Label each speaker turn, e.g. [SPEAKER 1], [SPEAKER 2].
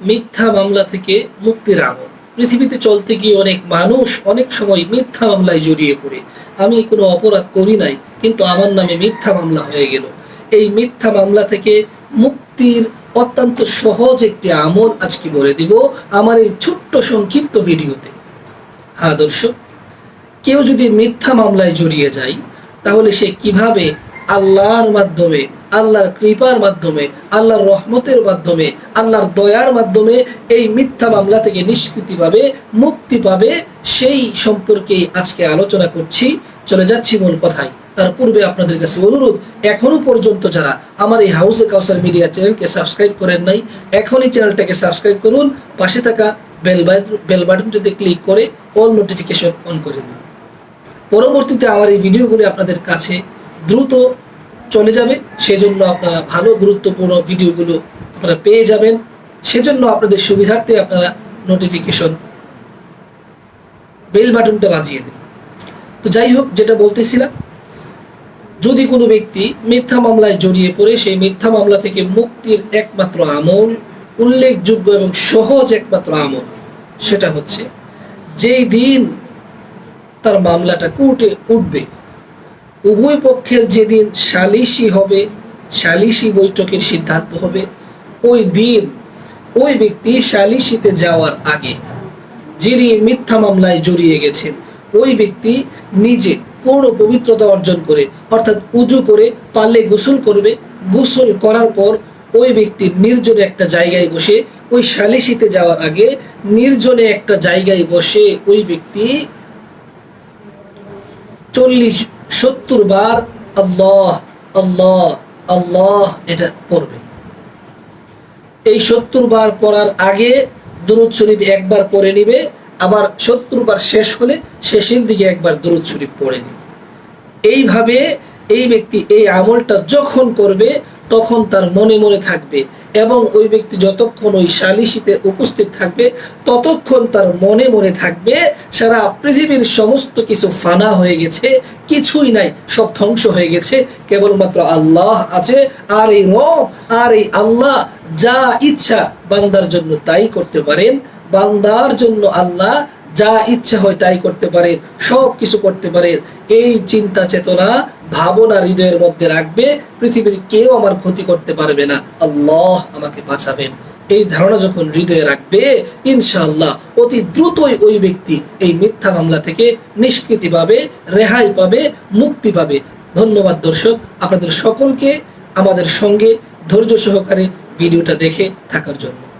[SPEAKER 1] মিথ্যা মামলা থেকে মুক্তির আমল পৃথিবীতে চলতে গিয়ে অনেক মানুষ অনেক সময় মিথ্যা মামলায় জড়িয়ে পড়ে। আমি কোনো অপরাধ করি নাই, কিন্তু আমার নামে মিথ্যা মামলা হয়ে গেল। এই মিথ্যা মামলা থেকে মুক্তির অত্যন্ত সহজ একটি আমল আজকে বলে দিব আমার এই ছোট্ট সংক্ষিপ্ত ভিডিওতে। হ্যাঁ দর্শক, কেউ যদি মিথ্যা মামলায় জড়িয়ে যায়, তাহলে সে কীভাবে আল্লাহর মাধ্যমে আল্লাহর কৃপার মাধ্যমে, আল্লাহর রহমতের মাধ্যমে, আল্লাহর দয়ার মাধ্যমে এই মিথ্যা মামলা থেকে নিষ্কৃতি পাবে, মুক্তি পাবে, সেই সম্পর্কে আজকে আলোচনা করছি। চলে যাচ্ছি মূল কথায়। তার পূর্বে আপনাদের কাছে অনুরোধ এখনও পর্যন্ত যারা আমার এই হাউসে কাউসার মিডিয়া চ্যানেলকে সাবস্ক্রাইব করেন নাই, এখনই চ্যানেলটাকে সাবস্ক্রাইব করুন, পাশে থাকা বেল বাটনটিতে ক্লিক করে অল নোটিফিকেশন অন করে দিন। পরবর্তীতে আমার এই ভিডিওগুলি আপনাদের কাছে দ্রুত চলে যাবে। সেজন্য আপনারা ভালো গুরুত্বপূর্ণ ভিডিওগুলো আপনারা পেয়ে যাবেন। সেজন্য আপনাদের সুবিধার্থে আপনারা নোটিফিকেশন বেল বাটনটা বাজিয়ে দিন। তো যাই হোক, যেটা বলতেছিলাম, যদি কোনো ব্যক্তি মিথ্যা মামলায় জড়িয়ে পড়ে, সেই মিথ্যা মামলা থেকে মুক্তির একমাত্র আমল, উল্লেখযোগ্য এবং সহজ একমাত্র আমল, সেটা হচ্ছে যেই দিন তার মামলাটা কোর্টে উঠবে উভয় পক্ষের যেদিন সালিশি হবে সালিশি বৈঠকের সিদ্ধান্ত হবে, ওই দিন ওই ব্যক্তি সালিশিতে যাওয়ার আগে যিনি মিথ্যা মামলায় জড়িয়ে গেছেন, ওই ব্যক্তি নিজে পূর্ণ পবিত্রতা অর্জন করে, অর্থাৎ উজু করে পারলে গোসল করবে, গোসল করার পর ওই ব্যক্তি নির্জনে একটা জায়গায় বসে, ওই সালিশিতে যাওয়ার আগে নির্জনে একটা জায়গায় বসে ওই ব্যক্তি চল্লিশ সত্তর বার আল্লাহ আল্লাহ আল্লাহ এটা পড়বে। এই সত্তর বার পড়ার আগে দুরুদ শরীফ একবার পড়ে নিবে, আবার সত্তর বার শেষ হলে শেষের দিকে একবার দুরুদ শরীফ পড়ে নিবে। এইভাবে এই ব্যক্তি এই আমলটা যখন করবে তখন তার মনে মনে থাকবে এবং ওই ব্যক্তি যতক্ষণ ওই সালিশিতে উপস্থিত থাকবে, ততক্ষণ তার মনে মনে থাকবে, সারা পৃথিবীর সমস্ত কিছু ফানা হয়ে গেছে, কিছুই নাই, সব ধ্বংস হয়ে গেছে। কেবলমাত্র আল্লাহ আছে, আর এই রব, আর এই আল্লাহ যা ইচ্ছা বান্দার জন্য তাই করতে পারেন। বান্দার জন্য আল্লাহ যা ইচ্ছা হয় তাই করতে পারেন সব কিছু করতে পারেন। এই চিন্তা চেতনা ভাবনা হৃদয়ের মধ্যে রাখবে, পৃথিবীর কেউ আমার ক্ষতি করতে পারবে না। আল্লাহ আমাকে বাঁচাবেন। এই ধারণা যখন হৃদয়ে রাখবে, ইনশাআল্লাহ অতি দ্রুতই ওই ব্যক্তি এই মিথ্যা মামলা থেকে নিষ্কৃতি পাবে, রেহাই পাবে, মুক্তি পাবে। ধন্যবাদ দর্শক, আপনাদের সকলকে আমাদের সঙ্গে ধৈর্য সহকারে ভিডিওটা দেখে থাকার জন্য।